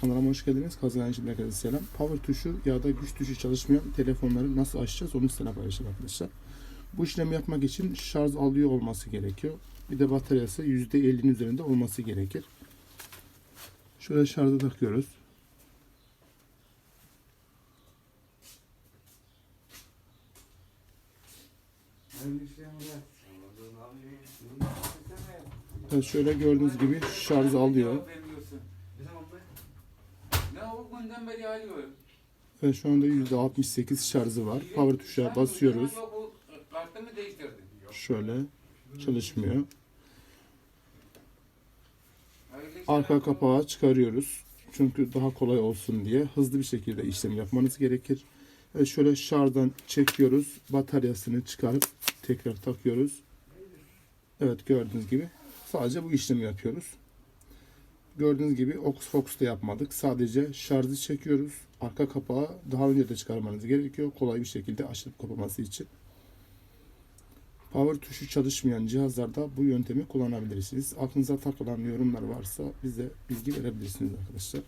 Kanalıma hoş geldiniz. Kazanan için herkese selam. Power tuşu ya da güç tuşu çalışmayan telefonları nasıl açacağız onu sizinle paylaşacağım arkadaşlar. Bu işlemi yapmak için şarj alıyor olması gerekiyor. Bir de bataryası %50'nin üzerinde olması gerekir. Şöyle şarja takıyoruz. Evet, şöyle gördüğünüz gibi şarj alıyor. Günden beri alıyor. Ve şu anda %68 şarjı var. Power tuşa basıyoruz. Şöyle çalışmıyor. Arka kapağı çıkarıyoruz. Çünkü daha kolay olsun diye hızlı bir şekilde işlem yapmanız gerekir. Ve şöyle şarjdan çekiyoruz. Bataryasını çıkarıp tekrar takıyoruz. Evet gördüğünüz gibi sadece bu işlemi yapıyoruz. Gördüğünüz gibi Ox Fox da yapmadık. Sadece şarjı çekiyoruz. Arka kapağı daha önce de çıkarmanız gerekiyor. Kolay bir şekilde açılıp kapaması için. Power tuşu çalışmayan cihazlarda bu yöntemi kullanabilirsiniz. Aklınıza takılan yorumlar varsa bize bilgi verebilirsiniz arkadaşlar.